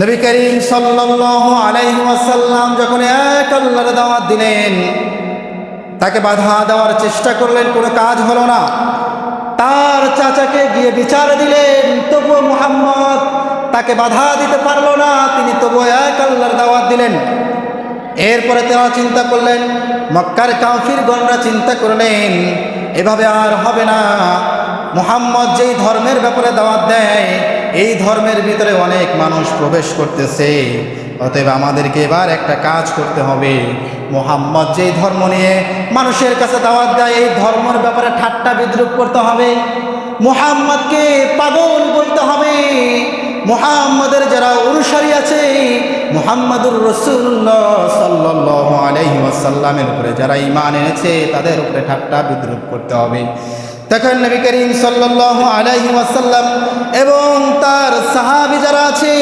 নবী করিম সাল্লাল্লাহু আলাইহি ওয়াসাল্লাম যখন এক আল্লাহর দাওয়াত দিলেন, তাকে বাধা দেওয়ার চেষ্টা করলেন, কোনো কাজ হলো না। তার চাচাকে গিয়ে বিচার দিলেন, তবুও মুহাম্মদ তাকে বাধা দিতে পারল না, তিনি তবুও এক আল্লাহর দাওয়াত দিলেন। এরপরে তারা চিন্তা করলেন, মক্কার কাফির গণরা চিন্তা করলেন, এভাবে আর হবে না। মুহাম্মদ যেই ধর্মের ব্যাপারে দাওয়াত দেয় এই ধর্মের ভিতরে অনেক মানুষ প্রবেশ করতেছে। অতএব আমাদেরকে এবার একটা কাজ করতে হবে। মোহাম্মদ যেই ধর্ম নিয়ে মানুষের কাছে দাওয়াত দেয়, এই ধর্মের ব্যাপারে ঠাট্টা বিদ্রুপ করতে হবে। মোহাম্মদকে পাগল বলতে হবে। মোহাম্মদের যারা অনুসারী আছে, মোহাম্মদুর রসুল্লাহ সাল্লাহ উপরে যারা ইমান এনেছে, তাদের উপরে ঠাট্টা বিদ্রুপ করতে হবে। তখন নবী করিম সাল্লাহ আলাইহি ওয়াসাল্লাম এবং তার সাহাবি যারা আছে,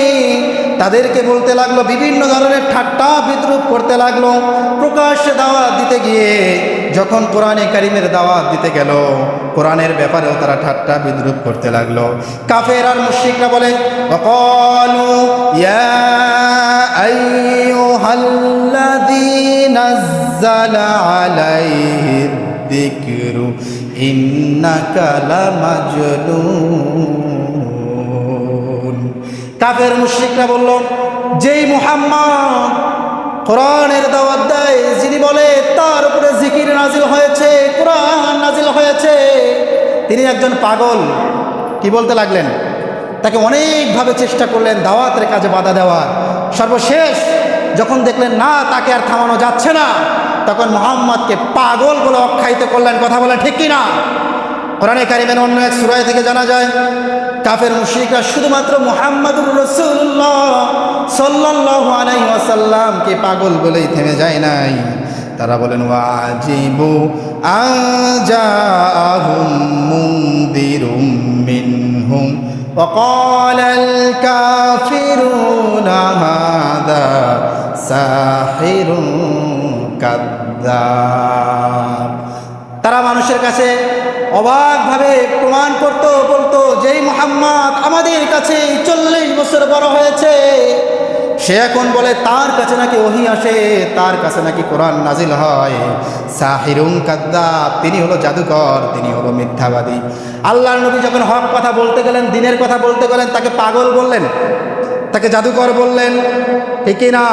তাদেরকে বলতে লাগল, বিভিন্ন ধরনের ঠাট্টা বিদ্রুপ করতে লাগল। প্রকাশ্যে দাওয়াত দিতে গিয়ে যখন কোরআনে কারিমের দাওয়াত দিতে গেল, কোরআনের ব্যাপারেও তারা ঠাট্টা বিদ্রুপ করতে লাগল। কাফের আর মুশরিকরা বলে অকলু কাফের মুশরিকরা বলল, যেই মুহাম্মদ কোরআনের দাওয়াত দেয়, যিনি বলে, তার উপরে জিকির নাজিল হয়েছে, কোরআন নাজিল হয়েছে। তিনি একজন পাগল। কি বলতে লাগলেন? তাকে অনেকভাবে চেষ্টা করলেন, দাওয়াতের কাজে বাধা দেওয়ার। সর্বশেষ যখন দেখলেন, না, তাকে আর থামানো যাচ্ছে না তখন মোহাম্মদকে পাগল বলে অখ্যায়িত করলেন কথা বলে ঠিক কিনা কোরআনে কারিমের অন্য এক সুরায় থেকে জানা যায় কাফের মুশরিকরা শুধুমাত্র মুহাম্মাদুর রসুল্লাহ সাল্লাহ আলাই ওয়াসাল্লামকে পাগল বলেই থেমে যায় নাই তারা বলেন ওয়াজিবু আজাহুম মুনদিরুম মিনহুম وقال الكافرون هذا ساحر كذاب তারা মানুষের কাছে অবাকভাবে প্রমাণ করত, বলতো, যেই মোহাম্মদ আমাদের কাছে চল্লিশ বছর বড় হয়েছে। সে এখন বলে, তার কাছে নাকি ওহি আসে, তার কাছে নাকি কোরআন নাজিল হয়। সাহিরুম কাদ্দাব, তিনি হলো জাদুকর, তিনি হলো মিথ্যাবাদী। আল্লাহ নবী যখন হক কথা বলতে গেলেন, দিনের কথা বলতে গেলেন, তাকে পাগল বললেন, তাকে জাদুকর বললেন। ঠিকই না?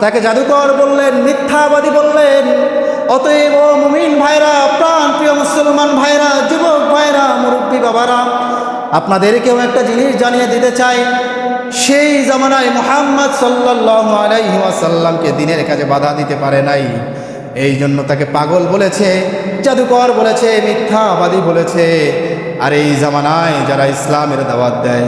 তাকে জাদুকর বললেন, মিথ্যাবাদী বললেন। অতএব, ও মুমিন ভাইরা, প্রাণ প্রিয় মুসলমান ভাইরা, যুবক ভাইরা, মুরব্বী বাবারা, আপনাদেরকেও একটা জিনিস জানিয়ে দিতে চাই। সেই জামানায় মোহাম্মদ সাল্লাহ দিনের কাজে বাধা দিতে পারে নাই। এই জন্য তাকে পাগল বলেছে, জাদুকর বলেছে, মিথ্যাবাদী বলেছে। আর এই জামানায় যারা ইসলামের দাওয়াত দেয়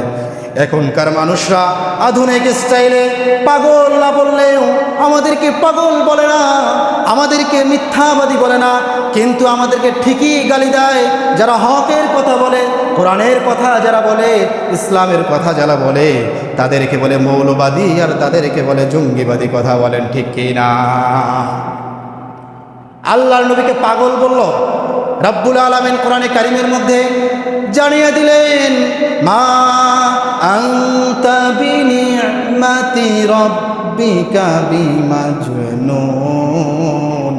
এখনকার মানুষরা আধুনিক স্টাইলে পাগল না বললেও আমাদেরকে পাগল বলে না, আমাদেরকে মিথ্যাবাদী বলে না, কিন্তু আমাদেরকে ঠিকই গালি দেয় যারা হকের কথা বলে, কোরআনের কথা যারা বলে, ইসলামের কথা যারা বলে, তাদেরকে বলে মৌলবাদী আর তাদেরকে বলে জঙ্গিবাদী কথা বলেন ঠিক কি না? আল্লাহর নবীকে পাগল বলল, রাব্বুল আলমিন কোরআনে কারিমের মধ্যে জানিয়ে দিলেন, মা বিনিয়ামাতি রব্বিকা বিমাজনুন।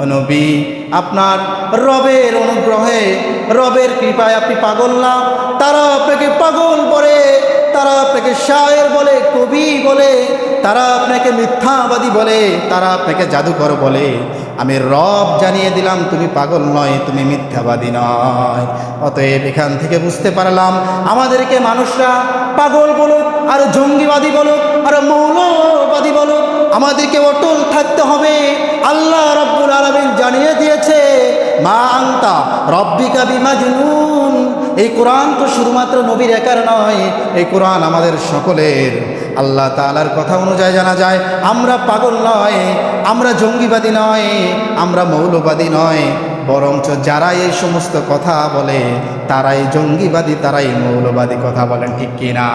ও নবী, আপনার রবের অনুগ্রহে, রবের কৃপায় আপনি পাগল না। তারা আপনাকে পাগল বলে, তারা আপনাকে শায়ের বলে, কবি বলে, তারা আপনাকে মিথ্যাবাদী বলে, তারা আপনাকে জাদুকর বলে। আমি রব জানিয়ে দিলাম, তুমি পাগল নয়, তুমি মিথ্যাবাদী নয়। অতএব এখান থেকে বুঝতে পারলাম, আমাদেরকে মানুষরা পাগল বলুক, আর জঙ্গিবাদী বলুক, আর মৌলবাদী বলুক, আমাদেরকে অটল থাকতে হবে। আল্লাহ রব্বুল আলমিন জানিয়ে দিয়েছে, মা আংতা রব্বিকা বিমা জুনুন। এই কোরআন তো শুধুমাত্র নবীর একার নয়, এই কোরআন আমাদের সকলের। আল্লাহ তালার কথা অনুযায়ী জানা যায়, আমরা পাগল নয়, আমরা জঙ্গিবাদী নয়, আমরা মৌলবাদী নয়, বরঞ্চ যারা এই সমস্ত কথা বলে, তারাই জঙ্গিবাদী, তারাই মৌলবাদী কথা বলেন ঠিক কিনা?